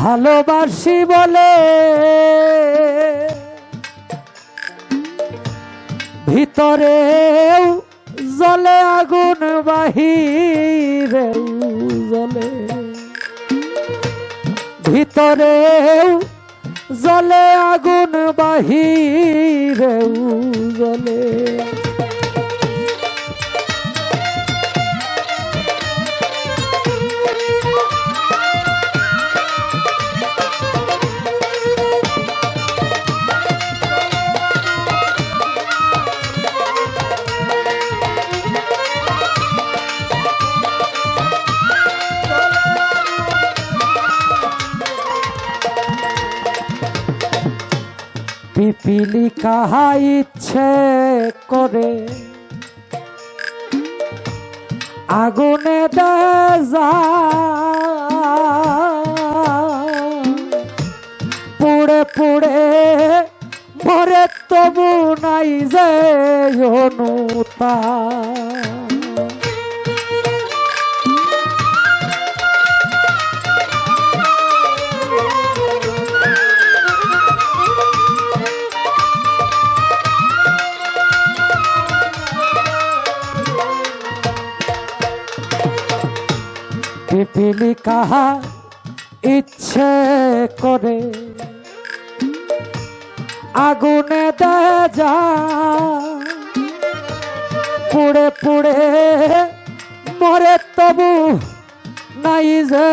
ভালোবাসি বলে। ভিতরেও জলে আগুন বাহিরেও জলে। ভিতরেও জলে আগুন বাহিরেও জলে। পিপিলি কাহা ইচ্ছে করে। আগুনে পুড়ে পুড়ে মরে তবু নাই যে অনুতা পিপিলি কাহা ইচ্ছে করে। আগুনে দেয় যা পুড়ে পুড়ে মরে তবু নাই যে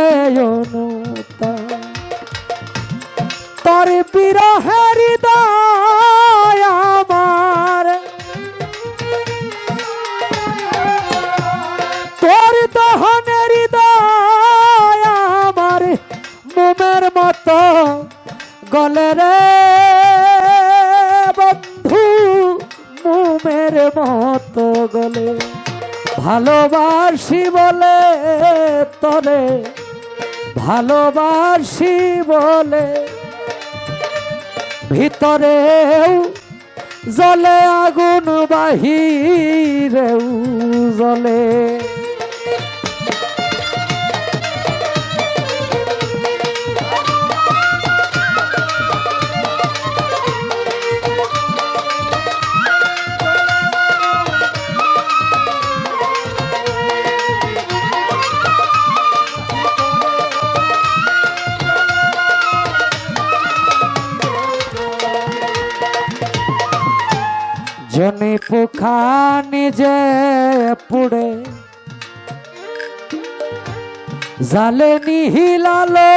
মতো গলে রে বন্ধু, মোমের মতো গলে। ভালোবাসি বলে তরে, ভালোবাসি বলে। ভিতরেও জলে আগুন বাহিরেও জলে। জনি পোখা নিজে পুড়ে। জালে নিহিলালো।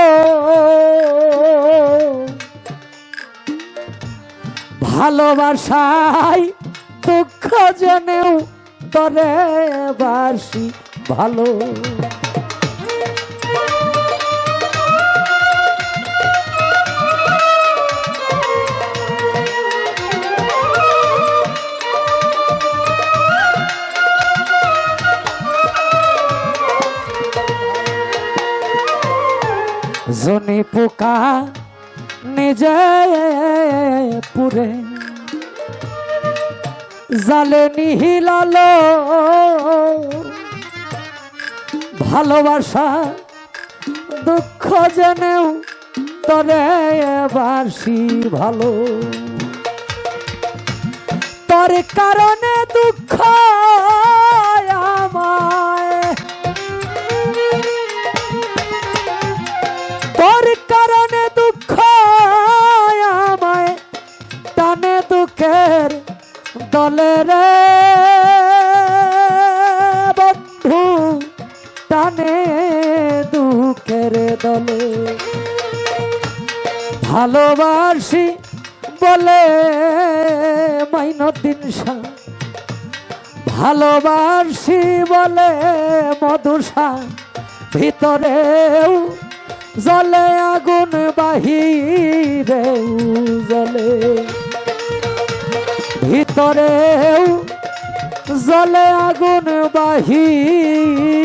ভালোবাসায় দুঃখ জনেও তরে বাসি ভালো। জনি পোকা নিজে পুরে। জালে নিহিলালো ভালোবাসা, দুঃখ জেনেও তরে বাসি ভালো। তোর কারণে দুঃখ টানে দুঃখের দলে। ভালোবাসি বলে মাইনদিন শাহ। ভালোবাসি বলে মধুসা ভিতরেও জলে আগুন বাহিরে জলে। ভিতরেও জলে আগুন বাহিরে।